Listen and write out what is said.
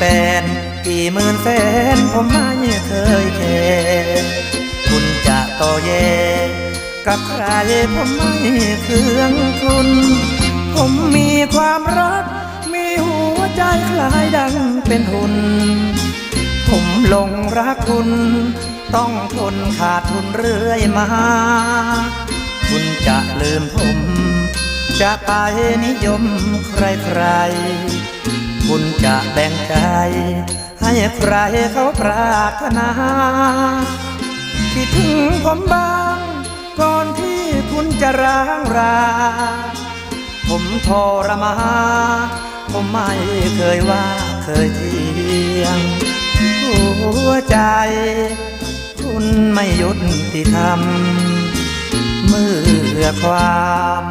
แฟนกี่หมื่นแสนผมไม่เคยแคร์คุณจะต่อแยกับใครผมไม่เคืองคุณ ผมมีความรัก มีหัวใจคล้ายดังเป็นหุน ผมหลงรักคุณ ต้องทนขาดทุนเรื่อยมา คุณจะลืมผม จะไปนิยมใครๆ คุณจะแบ่งใจ ให้ใครเขาปรารถนาคิดถึงผมบ้าง ก่อนที่คุณจะร้างรา ผมทรมาผมไม่เคยว่าเคยเที่ยง หัวใจ คุณไม่หยุดที่ทำเมื่อความ